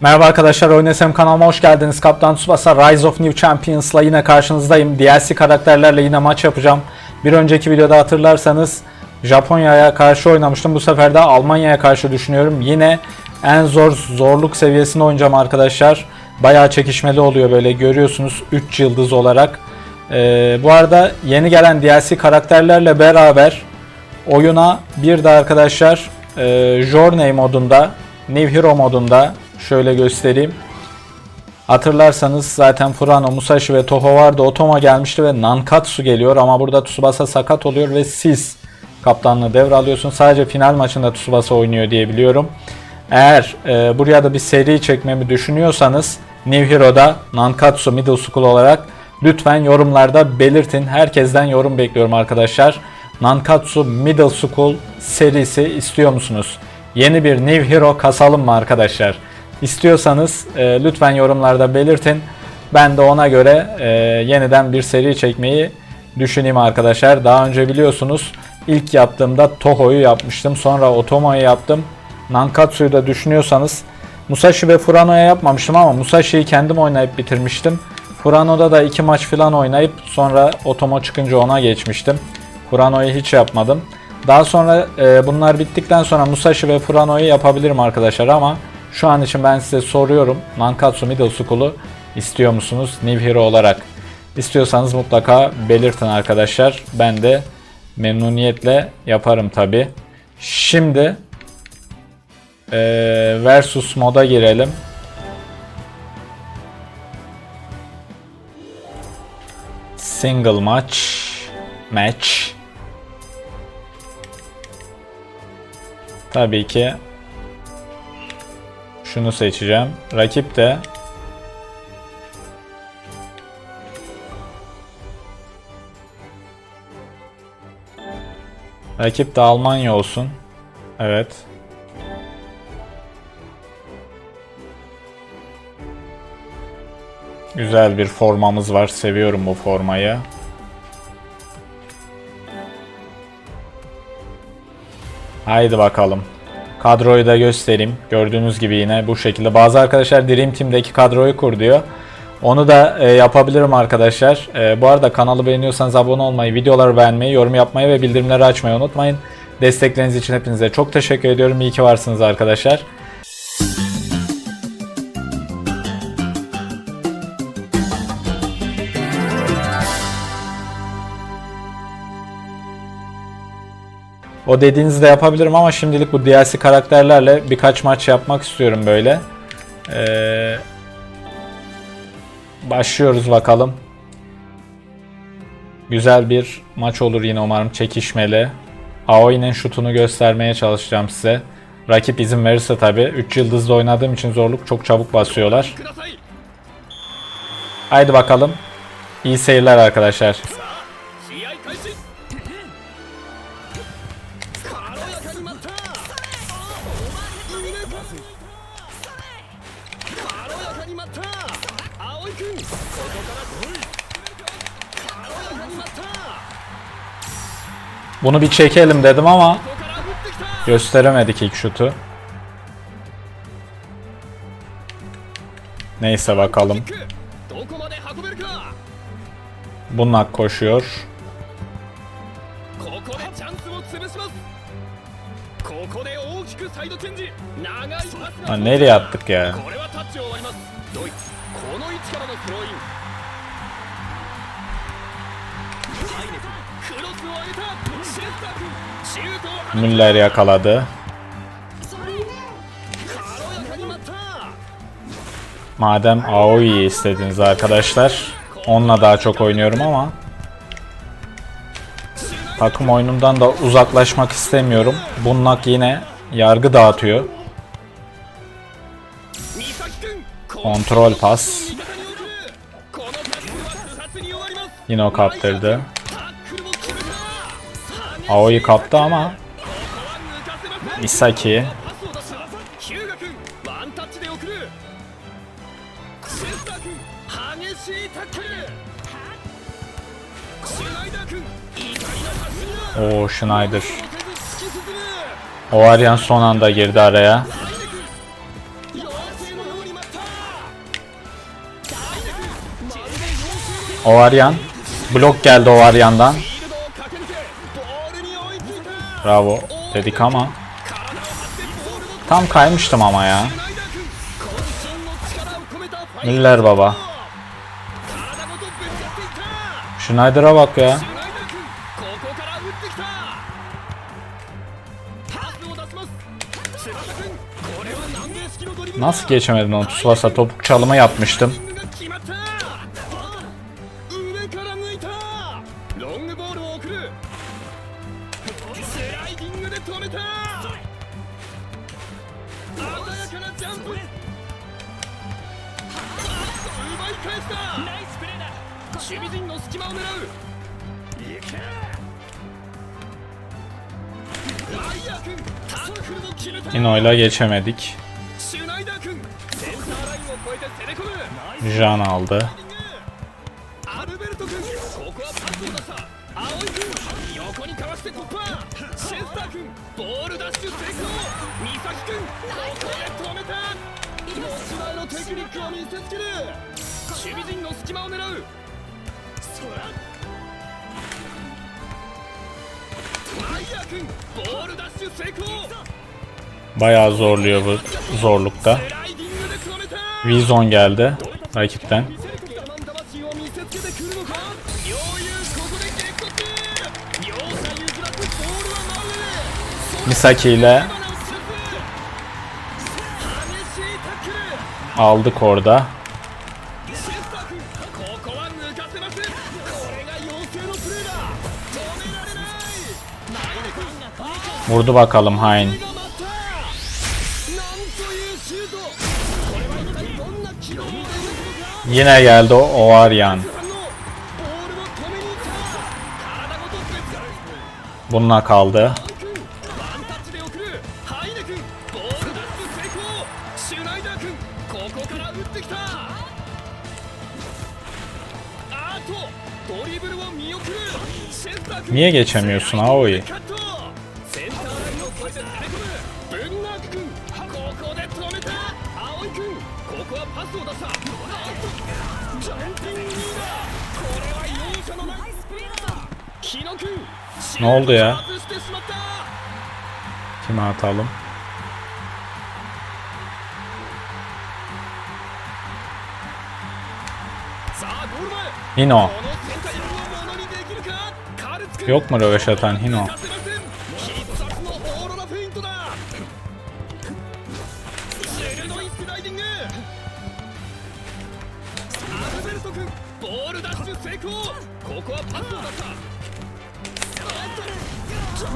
Merhaba arkadaşlar, Oynasem kanalıma hoş geldiniz. Kaptan Tsubasa Rise of New Champions'la yine karşınızdayım. DLC karakterlerle yine maç yapacağım. Bir önceki videoda hatırlarsanız Japonya'ya karşı oynamıştım. Bu sefer de Almanya'ya karşı düşünüyorum. Yine en zor zorluk seviyesinde oynayacağım arkadaşlar. Bayağı çekişmeli oluyor böyle görüyorsunuz 3 yıldız olarak. Ee, bu arada yeni gelen DLC karakterlerle beraber oyuna bir de arkadaşlar e, Journey modunda, New Hero modunda şöyle göstereyim. Hatırlarsanız zaten Furano, Musashi ve Toho vardı. Otoma gelmişti ve Nankatsu geliyor ama burada Tsubasa sakat oluyor ve siz kaptanlığı devralıyorsun. Sadece final maçında Tsubasa oynuyor diye biliyorum. Eğer e, buraya da bir seri çekmemi düşünüyorsanız New Hero'da Nankatsu Middle School olarak lütfen yorumlarda belirtin. Herkesten yorum bekliyorum arkadaşlar. Nankatsu Middle School serisi istiyor musunuz? Yeni bir New Hero kasalım mı arkadaşlar? İstiyorsanız e, lütfen yorumlarda belirtin. Ben de ona göre e, yeniden bir seri çekmeyi düşüneyim arkadaşlar. Daha önce biliyorsunuz ilk yaptığımda Toho'yu yapmıştım. Sonra Otomo'yu yaptım. Nankatsu'yu da düşünüyorsanız Musashi ve Furano'ya yapmamıştım ama Musashi'yi kendim oynayıp bitirmiştim. Furano'da da iki maç falan oynayıp sonra Otomo çıkınca ona geçmiştim. Furano'yu hiç yapmadım. Daha sonra e, bunlar bittikten sonra Musashi ve Furano'yu yapabilirim arkadaşlar ama şu an için ben size soruyorum. Nankatsu Middle School'u istiyor musunuz New Hero olarak? İstiyorsanız mutlaka belirtin arkadaşlar. Ben de memnuniyetle yaparım tabi. Şimdi e, versus moda girelim. Single match match. Tabii ki şunu seçeceğim. Rakip de Rakip de Almanya olsun. Evet. Güzel bir formamız var. Seviyorum bu formayı. Haydi bakalım. Kadroyu da göstereyim. Gördüğünüz gibi yine bu şekilde. Bazı arkadaşlar Dream Team'deki kadroyu kur diyor. Onu da e, yapabilirim arkadaşlar. E, bu arada kanalı beğeniyorsanız abone olmayı, videoları beğenmeyi, yorum yapmayı ve bildirimleri açmayı unutmayın. Destekleriniz için hepinize çok teşekkür ediyorum. İyi ki varsınız arkadaşlar. O dediğinizi de yapabilirim ama şimdilik bu DLC karakterlerle birkaç maç yapmak istiyorum böyle. Ee, başlıyoruz bakalım. Güzel bir maç olur yine umarım çekişmeli. Aoi'nin şutunu göstermeye çalışacağım size. Rakip izin verirse tabi. 3 yıldızlı oynadığım için zorluk çok çabuk basıyorlar. Haydi bakalım. İyi seyirler arkadaşlar. Bunu bir çekelim dedim ama gösteremedik ilk şutu. Neyse bakalım. Bunak koşuyor. Ha, nereye attık ya? Müller yakaladı. Madem Aoi'yi istediniz arkadaşlar. Onunla daha çok oynuyorum ama takım oyunumdan da uzaklaşmak istemiyorum. Bunlak yine yargı dağıtıyor. Kontrol pas. Yine o kaptırdı. Ao'yu kaptı ama Misaki. O Schneider. O Aryan son anda girdi araya. O Aryan. Blok geldi o Aryan'dan. Bravo dedik ama Tam kaymıştım ama ya. İller baba. Schneider'a bak ya. Nasıl geçemedin onu Tsubasa? Topuk çalıma yapmıştım. Zhao geçemedik. Jan aldı. Bayağı zorluyor bu zorlukta. Vizon geldi rakipten. Misaki ile aldık orada. Vurdu bakalım Hain. Yine geldi o Ovaryan. Bununla kaldı. Niye geçemiyorsun Aoi? Ne oldu ya? Kime atalım? Hino. Yok mu röveş atan Hino? ダイ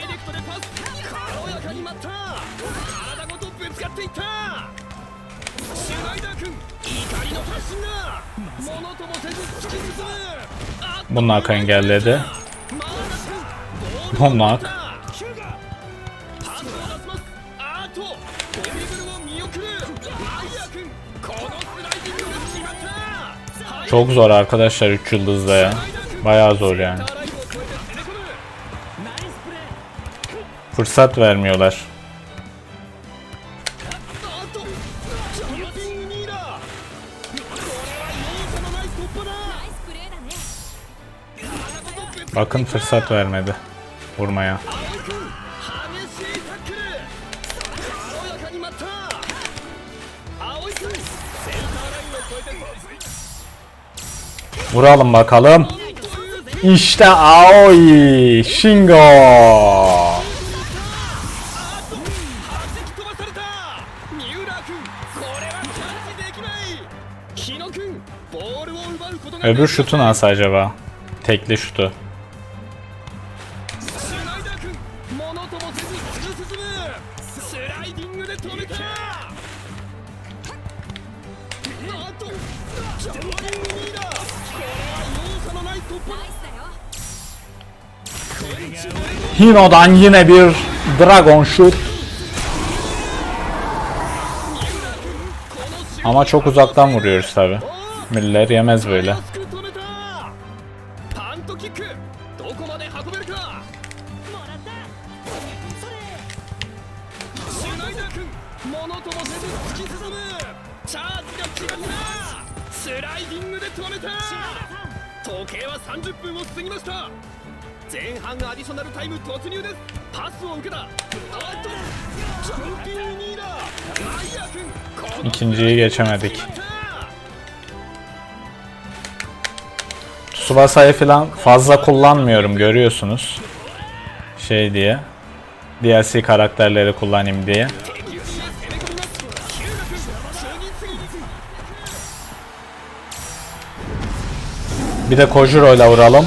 レクトでパス軽やかに待った体ごとぶつかっていったシュナイダー君怒りの発信だものともせず突き進む Bunlar engelledi. Bunlar. Çok zor arkadaşlar 3 yıldızda ya. Bayağı zor yani. Fırsat vermiyorlar. Bakın fırsat vermedi vurmaya. Vuralım bakalım. İşte Aoi Shingo. Öbür şutu nasıl acaba? Tekli şutu. Hino'dan yine bir Dragon Shoot. Ama çok uzaktan vuruyoruz tabi. Miller yemez böyle. 間アディショナルタイム突入ですパスを受けたあとチャンピオンリーダーマイヤー君 İkinciyi geçemedik. Tsubasa'yı falan fazla kullanmıyorum görüyorsunuz. Şey diye. DLC karakterleri kullanayım diye. Bir de Kojuro ile vuralım.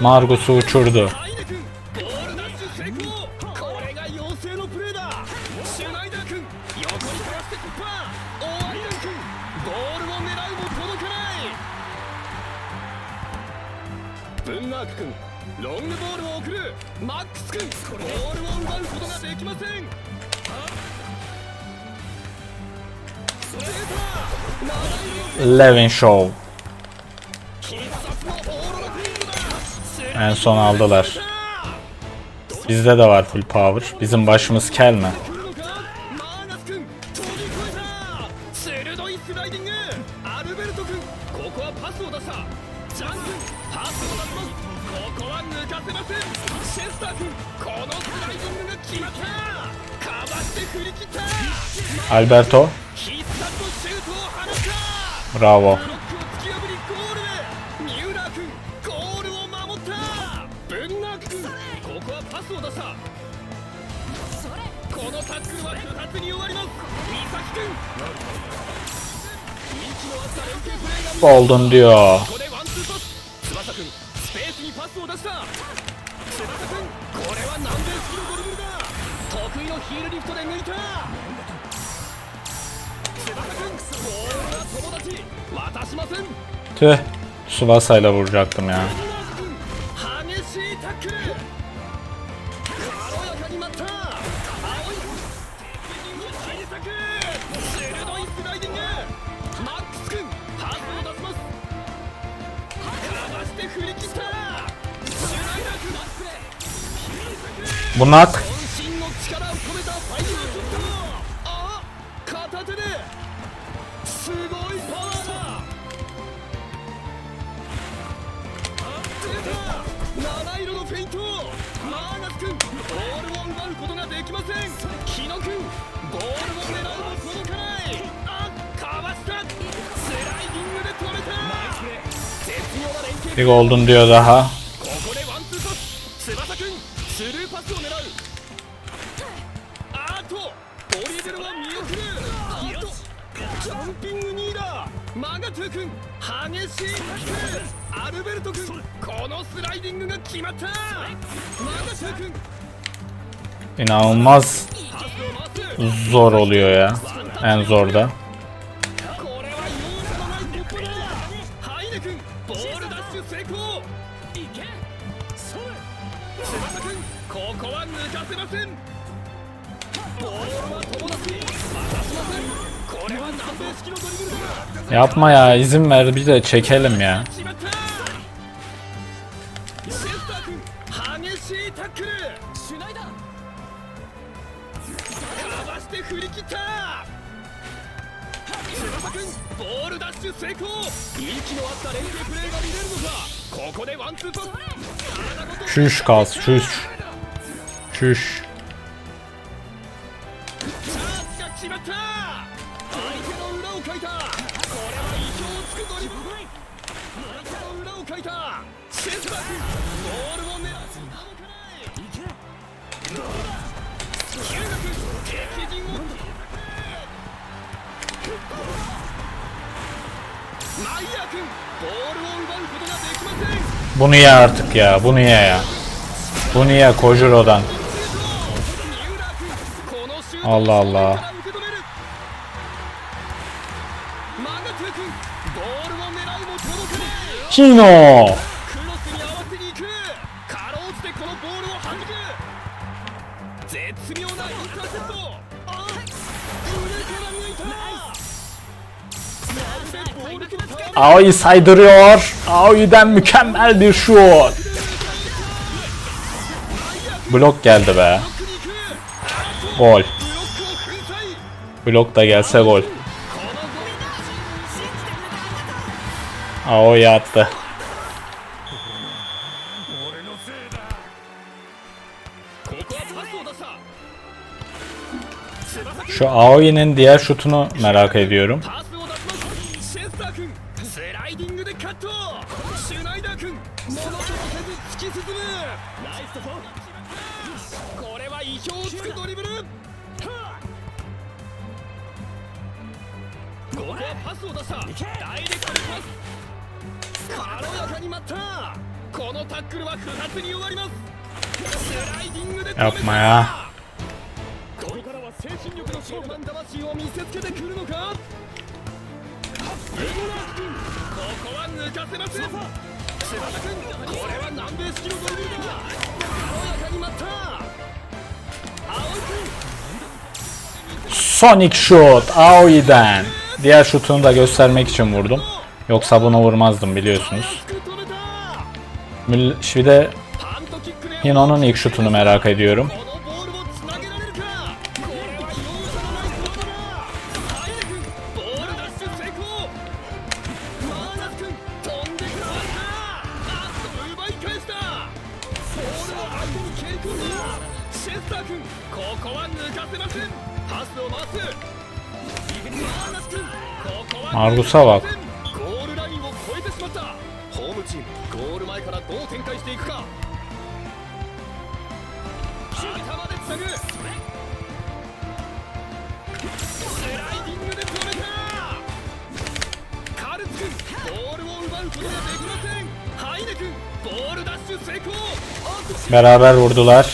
Margus'u uçurdu. Levin Show En son aldılar. Bizde de var full power. Bizim başımız kel mi? Alberto. Bravo. oldun diyor. Tüh. Tsubasa'yla vuracaktım ya. Bunlar Bir oldun diyor daha. inanılmaz zor oluyor ya. En zor da. Yapma ya izin ver bir de çekelim ya. Çüş kas çüş. Çüş. Bunu ye artık ya. Bunu ye ya. Bunu ye Kojuro'dan. Allah Allah. Kino. Aoi saydırıyor. Aoi'den mükemmel bir şut. Blok geldi be. Gol. Blok da gelse gol. Aoi attı. Şu Aoi'nin diğer şutunu merak ediyorum. Yapma ya. Sonic Shot Aoi'den Diğer şutunu da göstermek için vurdum. Yoksa buna vurmazdım biliyorsunuz. Şimdi de Yine onun ilk şutunu merak ediyorum. Argus'a bak. Beraber vurdular.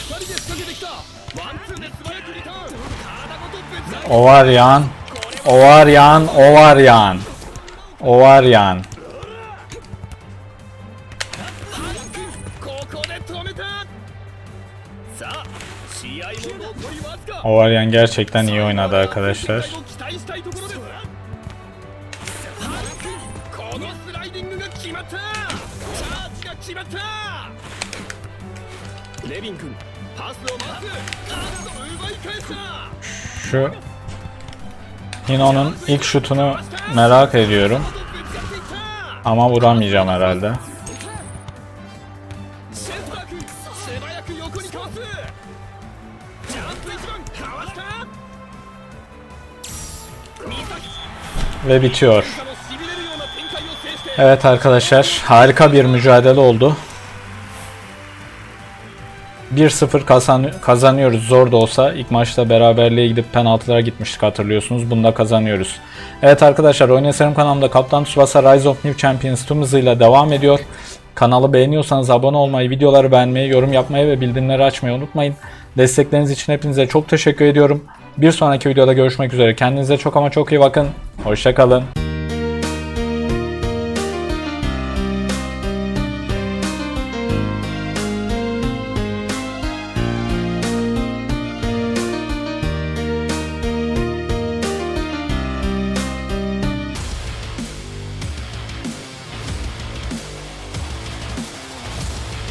Ovaryan. Ovaryan. Ovaryan. Ovaryan. Ovaryan gerçekten iyi oynadı arkadaşlar. şu Hino'nun ilk şutunu merak ediyorum. Ama vuramayacağım herhalde. Ve bitiyor. Evet arkadaşlar harika bir mücadele oldu. 1-0 kazanıyoruz zor da olsa. ilk maçta beraberliğe gidip penaltılara gitmiştik hatırlıyorsunuz. Bunu da kazanıyoruz. Evet arkadaşlar Oynasarım kanalımda Kaptan Tsubasa Rise of New Champions tüm hızıyla devam ediyor. Kanalı beğeniyorsanız abone olmayı, videoları beğenmeyi, yorum yapmayı ve bildirimleri açmayı unutmayın. Destekleriniz için hepinize çok teşekkür ediyorum. Bir sonraki videoda görüşmek üzere. Kendinize çok ama çok iyi bakın. Hoşçakalın.